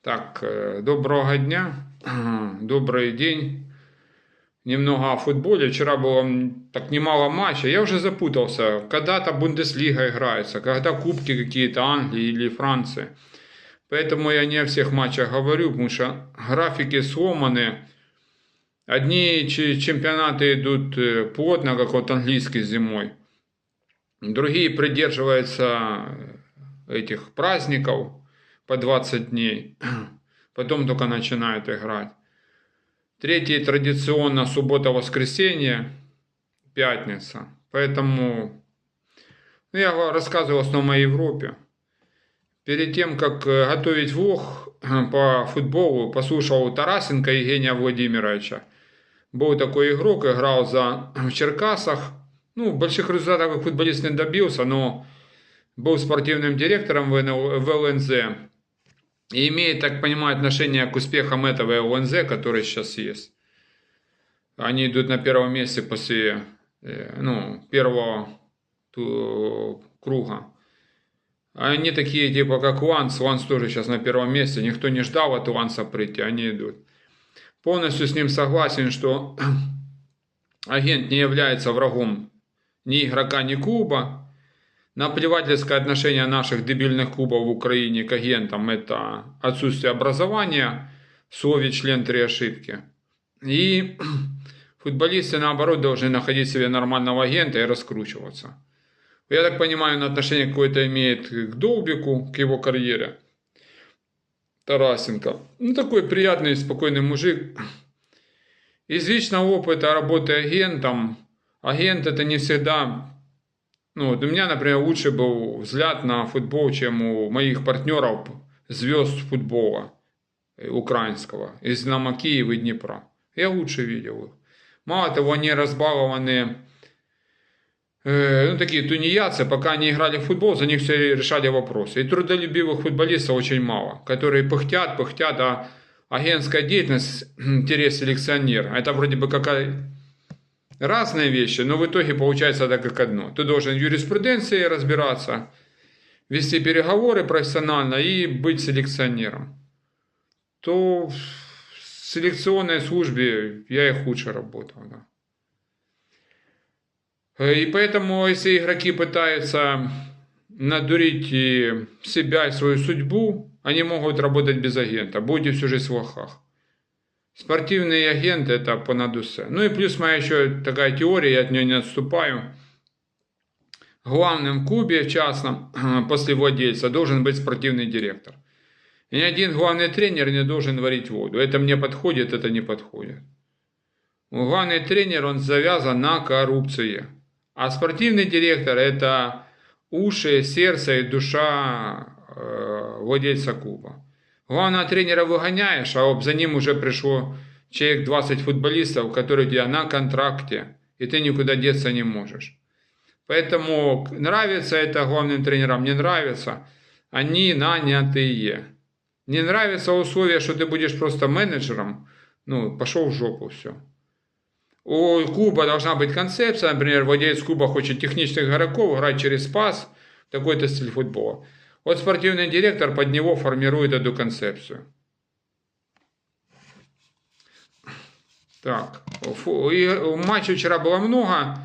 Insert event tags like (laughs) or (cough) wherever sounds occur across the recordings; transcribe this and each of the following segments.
Так, доброго дня, добрый день. Немного о футболе. Вчера было так немало матчей. Я уже запутался. Когда-то Бундеслига играется, когда кубки какие-то Англии или Франции. Поэтому я не о всех матчах говорю, потому что графики сломаны. Одни чемпионаты идут плотно, как вот английский зимой. Другие придерживаются этих праздников по 20 дней. (clears throat) Потом только начинают играть. Третий традиционно суббота-воскресенье, пятница. Поэтому ну, я рассказывал в основном о Европе. Перед тем, как э, готовить э, (clears throat) по футболу, послушал Тарасенко Евгения Владимировича. Был такой игрок, играл за (clears throat) в Черкасах. Ну, больших результатов футболист не добился, но был спортивным директором в ЛНЗ. И имеет, так понимаю, отношение к успехам этого ЛНЗ, который сейчас есть. Они идут на первом месте после э, ну, первого круга. Они такие, типа, как Ланс. Ланс тоже сейчас на первом месте. Никто не ждал от Ланса прийти, они идут. Полностью с ним согласен, что (clears throat) агент не является врагом ни игрока, ни клуба. Наплевательское отношение наших дебильных клубов в Украине к агентам – это отсутствие образования, в слове член три ошибки. И (clears throat) футболисты, наоборот, должны находить себе нормального агента и раскручиваться. Я так понимаю, он отношение какое-то имеет к Долбику, к его карьере. Тарасенко. Ну, такой приятный, спокойный мужик. Из личного опыта работы агентом, агент это не всегда... Ну, вот у меня, например, лучше был взгляд на футбол, чем у моих партнеров, звезд футбола украинского, из Динамо Киева и Днепра. Я лучше видел их. Мало того, они разбалованы Э, ну, такие тунеядцы, пока они играли в футбол, за них все решали вопросы. И трудолюбивых футболистов очень мало, которые пыхтят, пыхтят, а агентская деятельность, (clears throat) интерес-селекционер, это вроде бы какая разные вещи, но в итоге получается так как одно. Ты должен в юриспруденции разбираться, вести переговоры профессионально и быть селекционером. То в селекционной службе я и худше работал, да. И поэтому, если игроки пытаются надурить себя и свою судьбу, они могут работать без агента. Будете всю жизнь в лохах. Спортивный агент это понадусе. Ну и плюс моя еще такая теория, я от нее не отступаю. Главным в клубе, в частном, (clears throat) после владельца, должен быть спортивный директор. И ни один главный тренер не должен варить воду. Это мне подходит, это не подходит. Главный тренер, он завязан на коррупции. А спортивный директор – это уши, сердце и душа э, владельца клуба. Главного тренера выгоняешь, а об- за ним уже пришло человек 20 футболистов, которые у тебя на контракте, и ты никуда деться не можешь. Поэтому нравится это главным тренерам, не нравится, они нанятые. Не нравится условие, что ты будешь просто менеджером, ну, пошел в жопу, все. У клуба должна быть концепция, например, владелец клуба хочет технических игроков играть через пас, такой-то стиль футбола. Вот спортивный директор под него формирует эту концепцию. Так, фу, и матчей вчера было много.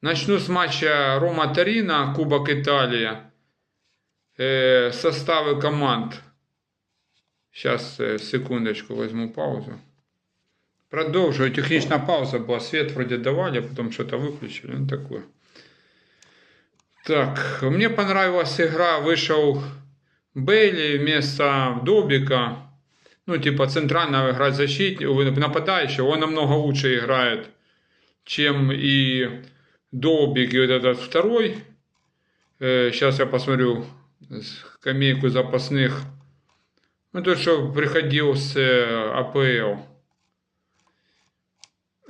Начну с матча Рома Тарина, Кубок Италия. Э, составы команд. Сейчас, э, секундочку, возьму паузу. Продовжую. Технічна пауза була. Свет вроде давали, а потом что-то выключили. Ну, такое. Так, мне понравилась игра. Вышел Бейли вместо Добика. Ну, типа, центрального играть защитника, нападающего. Он намного лучше играет, чем и Добик и вот этот второй. сейчас я посмотрю скамейку запасных. Ну, тот, что приходил с э, АПЛ.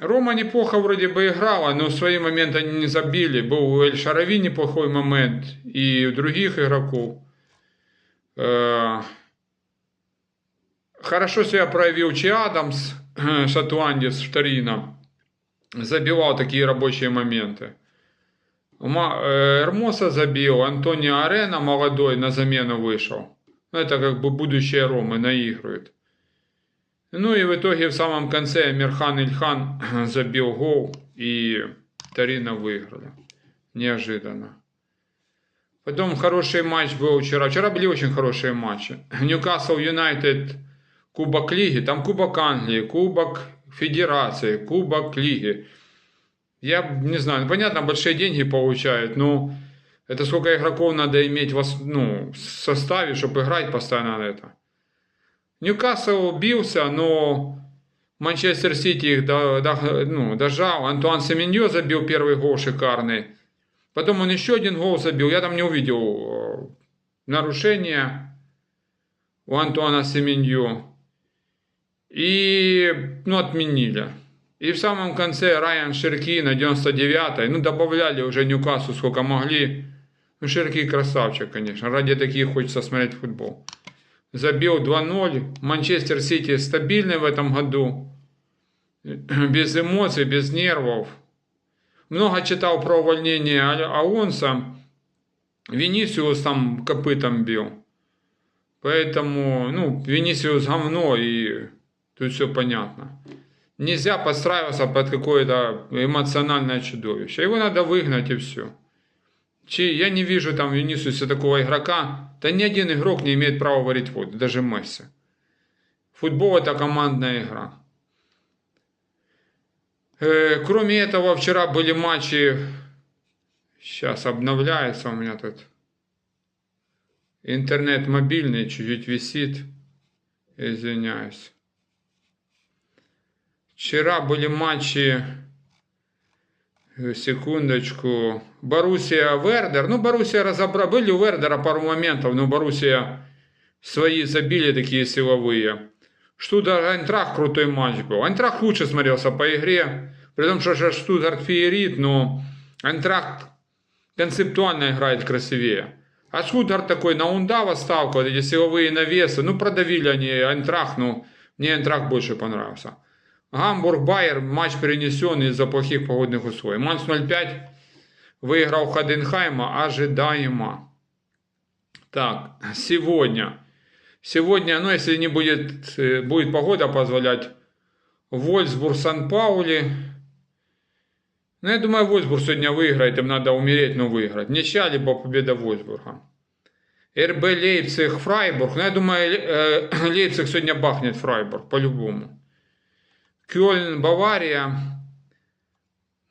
Рома неплохо вроде бы играла, но в свои моменты они не забили. Был у Эль Шарави неплохой момент и у других игроков. Э, Хорошо себя проявил Чи Адамс, (clears throat) шотландец Торина. Забивал такие рабочие моменты. Э, Эрмоса забил, Антонио Арена молодой на замену вышел. Ну, это как бы будущее Ромы наигрывает. Ну и в итоге в самом конце Мирхан Ильхан (clears throat) забил гол и Тарина выиграла. Неожиданно. Потом хороший матч был вчера. Вчера были очень хорошие матчи. (clears throat) Ньюкасл Юнайтед, Кубок Лиги. Там Кубок Англии, Кубок Федерации, Кубок Лиги. Я не знаю, ну, понятно, большие деньги получают, но это сколько игроков надо иметь в, ну, в составе, чтобы играть постоянно на это. Ньюкасл бился, но Манчестер Сити их ну, дожал. Антуан Семеньо забил первый гол шикарный. Потом он еще один гол забил. Я там не увидел э, нарушения у Антуана Семеньо. И, ну, отменили. И в самом конце Райан Ширки на 99-й, ну, добавляли уже Ньюкасу сколько могли. Ну, Ширки красавчик, конечно. Ради таких хочется смотреть футбол забил 2-0. Манчестер Сити стабильный в этом году. Без эмоций, без нервов. Много читал про увольнение Аонса. Венисиус там копытом бил. Поэтому, ну, Венисиус говно, и тут все понятно. Нельзя подстраиваться под какое-то эмоциональное чудовище. Его надо выгнать и все. Я не вижу там в Венисусе такого игрока. Да ни один игрок не имеет права варить воду, даже Месси. Футбол это командная игра. Э, кроме этого, вчера были матчи. Сейчас обновляется у меня тут. Интернет мобильный чуть-чуть висит. Извиняюсь. Вчера были матчи секундочку. Боруссия Вердер. Ну, Боруссия разобрала. Были у Вердера пару моментов, но Боруссия свои забили такие силовые. Штутгарт Айнтрах крутой матч был. Айнтрах лучше смотрелся по игре. При том, что Штутгарт феерит, но Айнтрах концептуально играет красивее. А Штутгарт такой на Ундава ставка, вот эти силовые навесы. Ну, продавили они Айнтрах, но мне Айнтрах больше понравился. Гамбург-Байер матч перенесен из-за плохих погодных условий. Манс 0-5 выиграл Ходенхайма ожидаемо. Так, сегодня. Сегодня, ну если не будет, э, будет погода позволять, Вольсбург, Сан-Паули. Ну, я думаю, Вольсбург сегодня выиграет, им надо умереть, но выиграть. Ничья, либо победа Вольсбурга. РБ Лейпциг, Фрайбург. Ну, я думаю, э, (coughs) Лейпциг сегодня бахнет Фрайбург, по-любому. Кёльн, Бавария.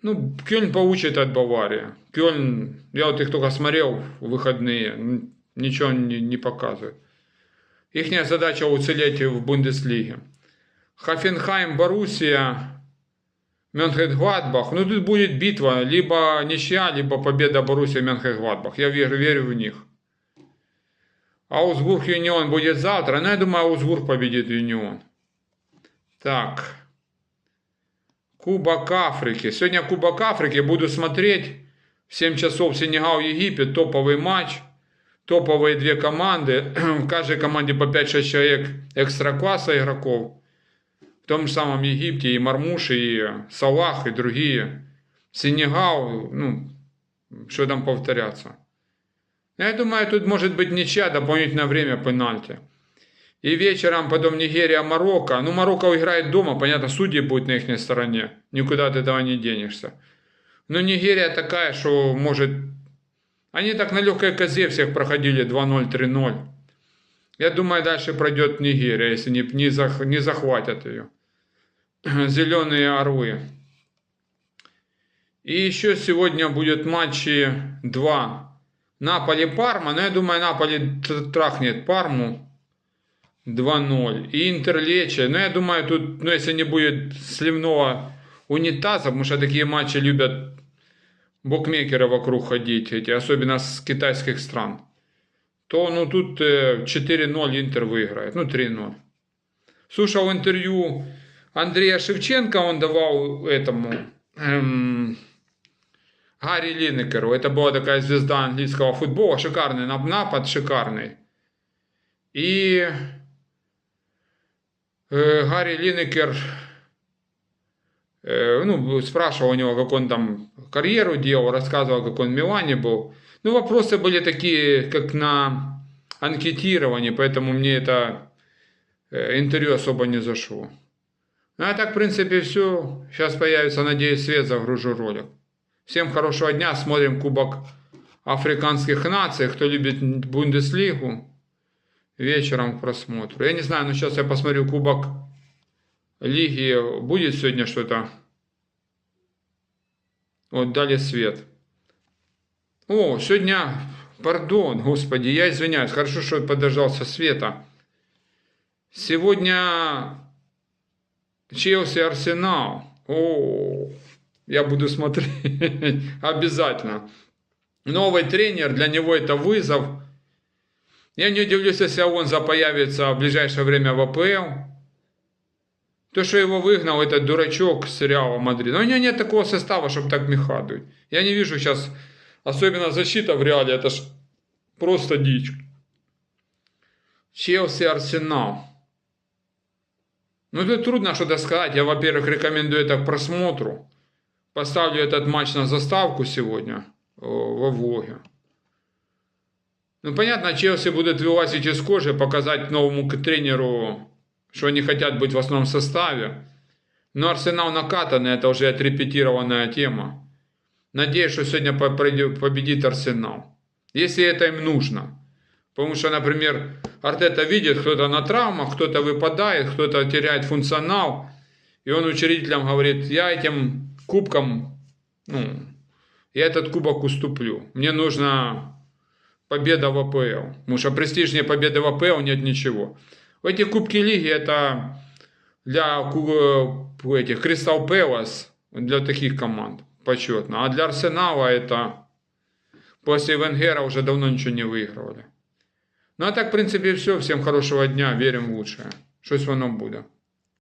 Ну, Кёльн получит от Баварии. Кёльн, я вот их только смотрел в выходные, ничего не, не показывает. Их задача уцелеть в Бундеслиге. Хафенхайм, Боруссия, Мюнхен-Гладбах. Ну, тут будет битва, либо ничья, либо победа Боруссия Мюнхен-Гладбах. Я верю, верю в них. Аусбург Юнион будет завтра. Но я думаю, Аусбург победит Юнион. Так. Кубок Африки. Сегодня Кубок Африки буду смотреть. В 7 часов Сенегал, Египет. Топовый матч. Топовые две команды. В (clears throat) каждой команде по 5-6 человек экстра-класса игроков. В том же самом Египте и Мармуши, и Салах, и другие. Сенегал, ну, что там повторяться. Я думаю, тут может быть ничья, дополнительное время пенальти. И вечером потом Нигерия, Марокко. Ну, Марокко играет дома, понятно, судьи будут на их стороне. Никуда от этого не денешься. Но Нигерия такая, что может... Они так на легкой козе всех проходили 2-0, 3-0. Я думаю, дальше пройдет Нигерия, если не, не, зах, не захватят ее. (clears throat) Зеленые орлы. И еще сегодня будет матчи 2. Наполи-Парма. Но я думаю, Наполи трахнет Парму. 2-0. И Интер Лечи. Ну, я думаю, тут, ну, если не будет сливного унитаза, потому что такие матчи любят букмекеры вокруг ходить, эти, особенно с китайских стран, то, ну, тут 4-0 э, Интер выиграет. Ну, 3-0. Слушал интервью Андрея Шевченко, он давал этому эм, Гарри Линекеру. Это была такая звезда английского футбола. Шикарный напад, шикарный. И Гарри Линекер э, ну, спрашивал у него, как он там карьеру делал, рассказывал, как он в Милане был. Ну, вопросы были такие, как на анкетировании, поэтому мне это э, интервью особо не зашло. Ну, а так, в принципе, все. Сейчас появится, надеюсь, свет, загружу ролик. Всем хорошего дня, смотрим Кубок Африканских наций. Кто любит Бундеслигу, вечером к просмотру. Я не знаю, но сейчас я посмотрю Кубок Лиги. Будет сегодня что-то? Вот, дали свет. О, сегодня, пардон, господи, я извиняюсь. Хорошо, что подождался света. Сегодня Челси Арсенал. О, я буду смотреть (laughs) обязательно. Новый тренер, для него это вызов. Я не удивлюсь, если он появится в ближайшее время в АПЛ. То, что его выгнал этот дурачок с Реала Мадрид. Но у него нет такого состава, чтобы так мехадывать. Я не вижу сейчас, особенно защита в Реале, это ж просто дичь. Челси Арсенал. Ну, тут трудно что-то сказать. Я, во-первых, рекомендую это к просмотру. Поставлю этот матч на заставку сегодня во влоге. Ну, понятно, Челси будет вылазить из кожи, показать новому тренеру, что они хотят быть в основном составе. Но Арсенал накатанный, это уже отрепетированная тема. Надеюсь, что сегодня победит Арсенал. Если это им нужно. Потому что, например, Артета видит, кто-то на травмах, кто-то выпадает, кто-то теряет функционал. И он учредителям говорит, я этим кубком, ну, я этот кубок уступлю. Мне нужна победа в АПЛ. Потому что престижнее победы в АПЛ нет ничего. Эти кубки лиги это для этих Кристал Пэлас, для таких команд почетно. А для Арсенала это после Венгера уже давно ничего не выигрывали. Ну а так, в принципе, все. Всем хорошего дня. Верим в лучшее. Щось воно буде.